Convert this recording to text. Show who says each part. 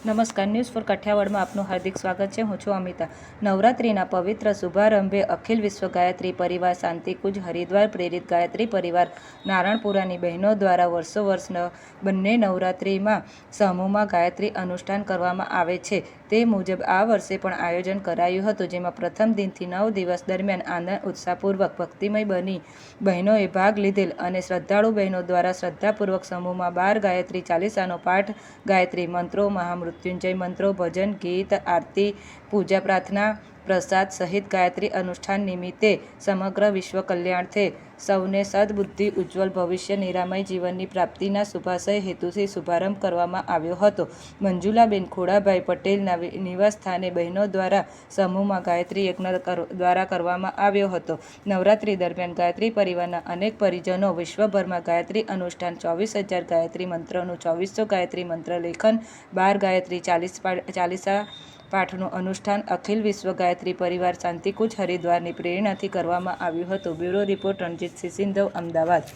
Speaker 1: નમસ્કાર news for કઠિયાવાડમાં આપનું હાર્દિક સ્વાગત છે. હું છું અમિતા. નવરાત્રિના પવિત્ર શુભારંભે અખિલ વિશ્વ ગાયત્રી પરિવાર, શાંતિકુંજ, હરિદ્વાર પ્રેરિત ગાયત્રી પરિવાર, નારણપુરાની બહેનો દ્વારા વર્ષો વર્ષ બંને નવરાત્રિમાં સમૂહમાં ગાયત્રી અનુષ્ઠાન કરવામાં આવે છે. તે મુજબ આ વર્ષે પણ આયોજન કરાયું હતું, જેમાં પ્રથમ દિનથી નવ દિવસ દરમિયાન આનંદ, ઉત્સાહપૂર્વક, ભક્તિમય બની બહેનોએ ભાગ લીધેલ અને શ્રદ્ધાળુ બહેનો દ્વારા શ્રદ્ધાપૂર્વક સમૂહમાં બાર ગાયત્રી ચાલીસાનો પાઠ, ગાયત્રી મંત્રો મહામૃત્યુંજય મંત્રો ભજન ગીત આરતી પૂજા પ્રાર્થના પ્રસાદ સહિત ગાયત્રી અનુષ્ઠાન નિમિત્તે સમગ્ર વિશ્વ કલ્યાણથે સૌને સદબુદ્ધિ, ઉજ્જવલ ભવિષ્ય, નિરામય જીવનની પ્રાપ્તિના શુભાશય હેતુથી શુભારંભ કરવામાં આવ્યો હતો. મંજુલાબેન ખોડાભાઈ પટેલના નિવાસસ્થાને બહેનો દ્વારા સમૂહમાં ગાયત્રી યજ્ઞ દ્વારા કરવામાં આવ્યો હતો. નવરાત્રી દરમિયાન ગાયત્રી પરિવારના અનેક પરિજનો વિશ્વભરમાં ગાયત્રી અનુષ્ઠાન ચોવીસ હજાર ગાયત્રી મંત્રનું ચોવીસો ગાયત્રી મંત્ર લેખન, બાર ગાયત્રી ચાલીસ ચાલીસા પાઠનું અનુષ્ઠાન અખિલ વિશ્વ ગાયત્રી પરિવાર શાંતિકુંજ હરિદ્વારની પ્રેરણાથી કરવામાં આવ્યું હતું. Bureau report Ranjitsinh Sindhav, Ahmedabad.